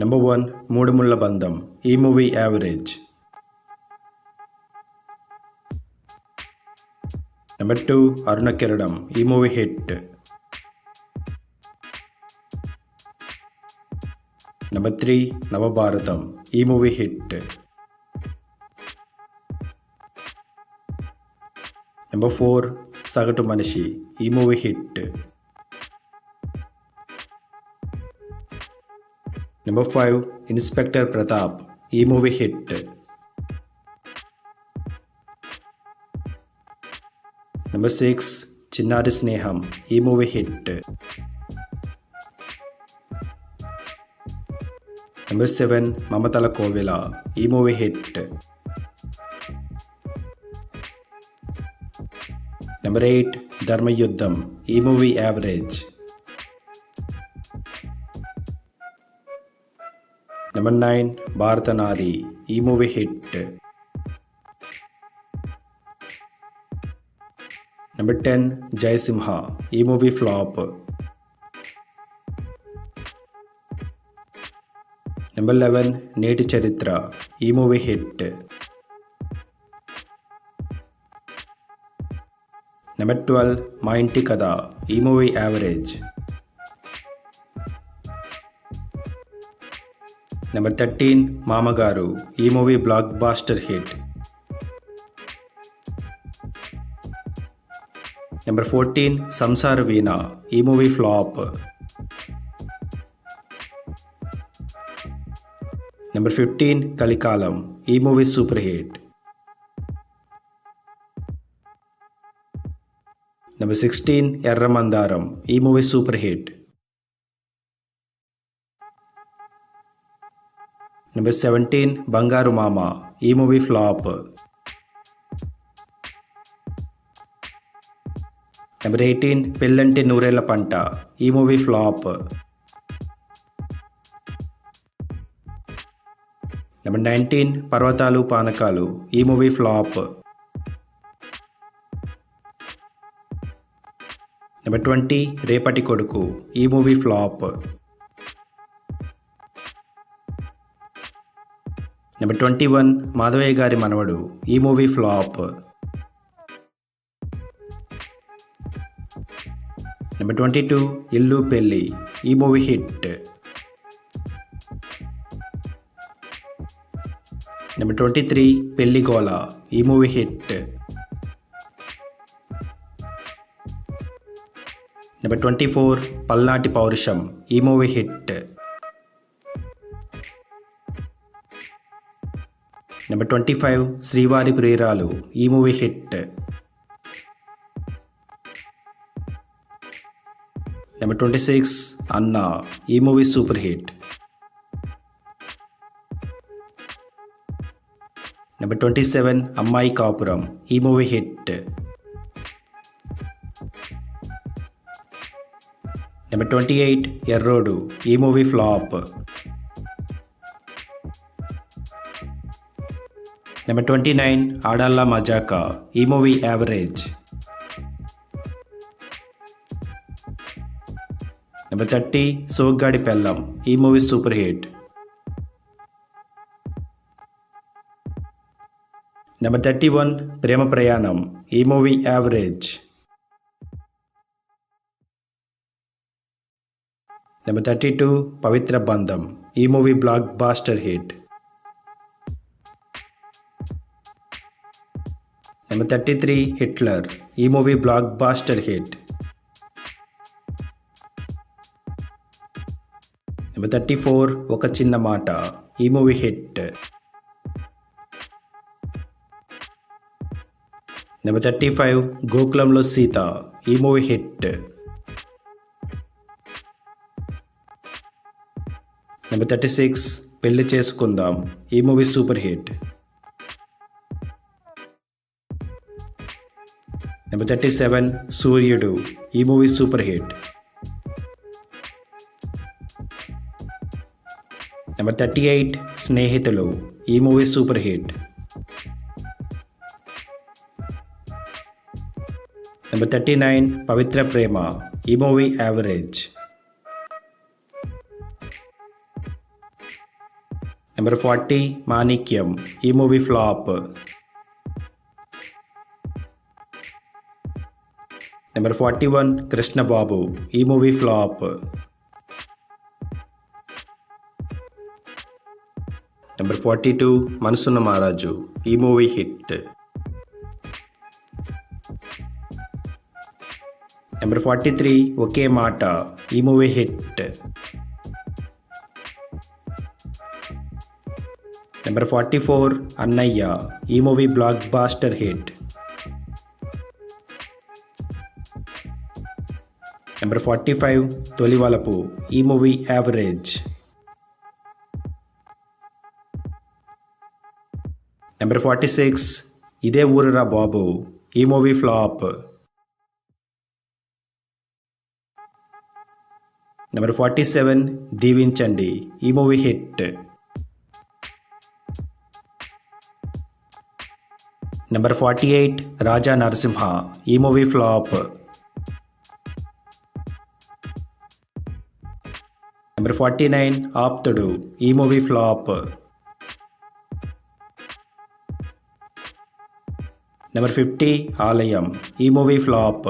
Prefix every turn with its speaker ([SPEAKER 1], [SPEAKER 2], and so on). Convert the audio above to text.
[SPEAKER 1] Number one మూడు ముళ్ళ బంధం ఈ movie average number two Aruna Kiranam ఈ movie hit number three Navabharatam ఈ movie hit number four సగటు మనిషి ఈ Number 5 Inspector Pratap A movie hit. Number 6 Chinnadi Sneham A movie hit. Number 7 Mamatala Kovila A movie hit. Number 8 Dharma Yuddham E movie average. Number nine Bharatanadi ఈ movie hit number ten Jayasimha ఈ movie flop number eleven నేటి చరిత్ర ఈ movie hit number twelve మా ఇంటి కథ ఈ movie average number thirteen Mamagaru ఈ movie blockbuster hit number fourteen Samsara Veena ఈ movie flop number fifteen Kalikalam ఈ movie super hit number sixteen Erramandaram ఈ movie super hit number seventeen Bangaru Mama ఈ movie flop number eighteen Pellanti Noorella Panta ఈ movie flop number nineteen పర్వతాలు పానకాలు ఈ movie flop number twenty Repati Koduku ఈ movie flop number twenty one Madhavayya Gari Manavadu. ఈ movie flop. Number twenty two Illu Pelli. ఈ movie hit. Number twenty three Pelli Gola. ఈ movie hit. Number twenty four Palnati Pourusham. ఈ movie hit. Number twenty five Srivari Preralu ఈ movie hit number twenty six Anna ఈ movie super hit number twenty seven Ammayi Kapuram ఈ movie hit number twenty eight Errodu ఈ movie flop number twenty nine Aadalla Majaka ఈ movie average number thirty Soggadi Pellam ఈ movie super hit number thirty one Prema Prayanam ఈ movie average number thirty two Pavitra Bandham ఈ movie blockbuster hit number thirty three Hitler ఈ movie blockbuster hit number thirty four Oka Chinna Mata ఈ movie hit number thirty five Gokulamlo Seetha ఈ movie hit number thirty six Pelli Chesukundam ఈ movie super hit number thirty seven Suryudu ఈ movie super hit number thirty eight Snehitulu ఈ movie super hit number thirty nine Pavitra Prema ఈ movie average number forty Manikyam ఈ movie flop number forty one Krishnababu ఈ movie flop number forty two Manasunna Maharaju ఈ movie hit number forty three Oke Mata ఈ movie hit number forty four Annayya ఈ movie blockbuster hit number forty five Tholivalapu ఈ movie average number forty six ఇదే ఊరురా బాబు ఈ movie flop number forty seven దీవించండి ఈ movie hit number forty eight Raja Narasimha ఈ movie flop number forty nine Aptudu. ఈ movie flop. Number fifty ఆలయం. ఈ మూవీ ఫ్లాప్.